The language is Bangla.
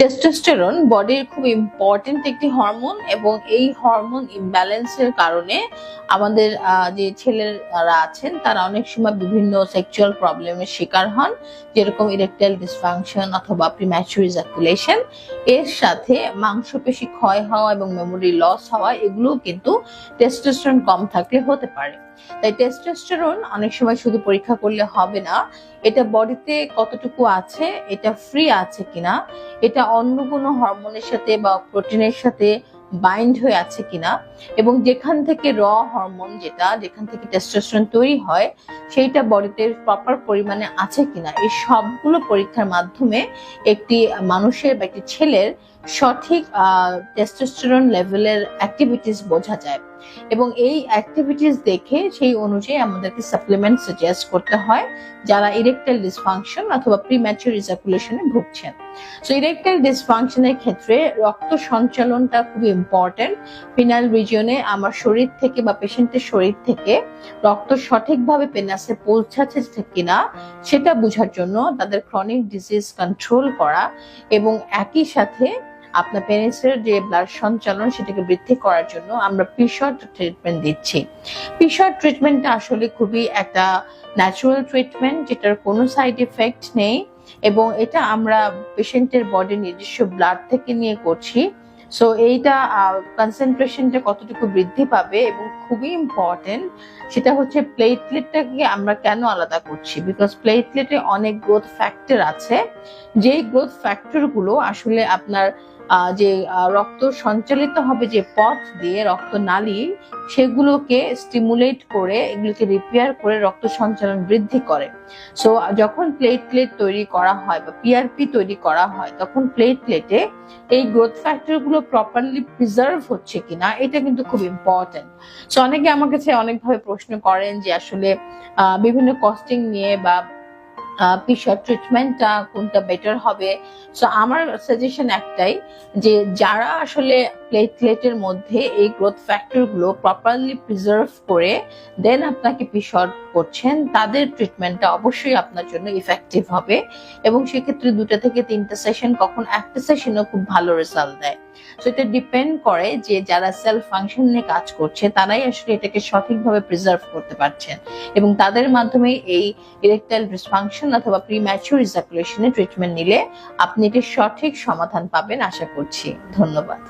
টেস্টোস্টেরন বডির খুব ইম্পর্টেন্ট একটি হরমোন এবং এই হরমোন ইমব্যালেন্সের কারণে আমাদের যে ছেলেরা আছেন, তারা অনেক সময় বিভিন্ন সেক্সুয়াল প্রবলেমের শিকার হন, যেরকম ইরেকটাইল ডিসফাংশন অথবা প্রিম্যাচুর ইজাকুলেশন এর সাথে মাংসপেশি ক্ষয় হওয়া এবং মেমোরি লস হওয়া এগুলো কিন্তু টেস্টোস্টেরন কম থাকলে হতে পারে। তাই টেস্টোস্টেরন অনেক সময় শুধু পরীক্ষা করলে হবে না, এটা বডিতে কতটুকু আছে, এটা ফ্রি আছে কিনা এটা অন্য কোনো হরমোনের সাথে বা প্রোটিনের সাথে বাইন্ড হয়ে আছে কিনা? এবং যেখান থেকে র হরমোন যেটা, যেখান থেকে টেস্টোস্টেরন তৈরি হয়, সেইটা বডিতে প্রপার পরিমাণে আছে কিনা? এই সবগুলো পরীক্ষার মাধ্যমে একটি মানুষের বা একটি ছেলের সঠিক টেস্টোস্টেরন লেভেলের অ্যাক্টিভিটিস বোঝা যায়। এবং এই অ্যাক্টিভিটিস দেখে সেই অনুযায়ী আমাদেরকে সাপ্লিমেন্ট সাজেস্ট করতে হয় যারা ইরেকটাইল ডিসফাংশন অথবা প্রিম্যাচুর ইজাকুলেশনে ভুগছেন। সো ইরেকটাইল ডিসফাংশনের ক্ষেত্রে রক্ত সঞ্চালনটা খুবই ইম্পর্টেন্ট ফিনাল রিজিয়নে আমার শরীর থেকে বা পেশেন্টের শরীর থেকে রক্ত সঠিকভাবে পেনাসে পৌঁছাচ্ছে কিনা সেটা বোঝার জন্য তাদের ক্রনিক ডিজিজ কন্ট্রোল করা এবং একই সাথে আপনার পেনিসের যে ব্লাড সঞ্চালন সেটাকে বৃদ্ধি করার জন্য আমরা পিশট ট্রিটমেন্ট দিচ্ছি। পিশট ট্রিটমেন্টটা আসলে খুবই একটা ন্যাচারাল ট্রিটমেন্ট যেটার কোনো সাইড এফেক্ট নেই এবং এটা আমরা পেশেন্টের বডির নিজস্ব ব্লাড থেকে নিয়ে করছি। সো এইটা কনসেন্ট্রেশনটা কতটুকু বৃদ্ধি পাবে এবং খুবই ইম্পর্টেন্ট সেটা হচ্ছে প্লেটলেটটাকে আমরা কেন আলাদা করছি? বিকজ প্লেটলেটে অনেক গ্রোথ ফ্যাক্টর আছে। যেই গ্রোথ ফ্যাক্টরগুলো আসলে আপনার যে রক্ত সঞ্চালিত হবে যে পথ দিয়ে রক্ত নালী সেগুলোকে স্টিমুলেট করে, এগুলোকে রিপেয়ার করে রক্ত সঞ্চালন বৃদ্ধি করে। সো যখন প্লেটলেট তৈরি করা হয় বা পিআরপি তৈরি করা হয়, তখন প্লেটলেটে এই গ্রোথ ফ্যাক্টরগুলো প্রপারলি প্রিজার্ভ হচ্ছে কিনা, এটা কিন্তু খুব ইম্পর্টেন্ট সো অনেকে আমার কাছে অনেকভাবে প্রশ্ন করেন যে আসলে বিভিন্ন কস্টিং নিয়ে বা পিসার ট্রিটমেন্টটা কোনটা বেটার হবে? সো আমার সাজেশন একটাই যে যারা আসলে প্লেটলেটের মধ্যে এই গ্রোথ ফ্যাক্টরগুলো প্রপারলি প্রিজার্ভ করে দেন আপনাকে পিসর করছেন, তাদের ট্রিটমেন্টটা অবশ্যই আপনার জন্য ইফেক্টিভ হবে এবং সেক্ষেত্রে দুটো থেকে তিনটা সেশন কখন একটা সেশনও খুব ভালো রেজাল্ট দেয়। সো এটা ডিপেন্ড করে যে যারা সেলফ ফাংশন নিয়ে কাজ করছে, তারাই আসলে এটাকে সঠিকভাবে প্রিজার্ভ করতে পারছেন এবং তাদের মাধ্যমে এই ইরেকটাইল ডিসফাংশন অথবা প্রিম্যাচুর ইজাকুলেশনের ট্রিটমেন্ট নিলে আপনি এটির সঠিক সমাধান পাবেন, আশা করছি। ধন্যবাদ।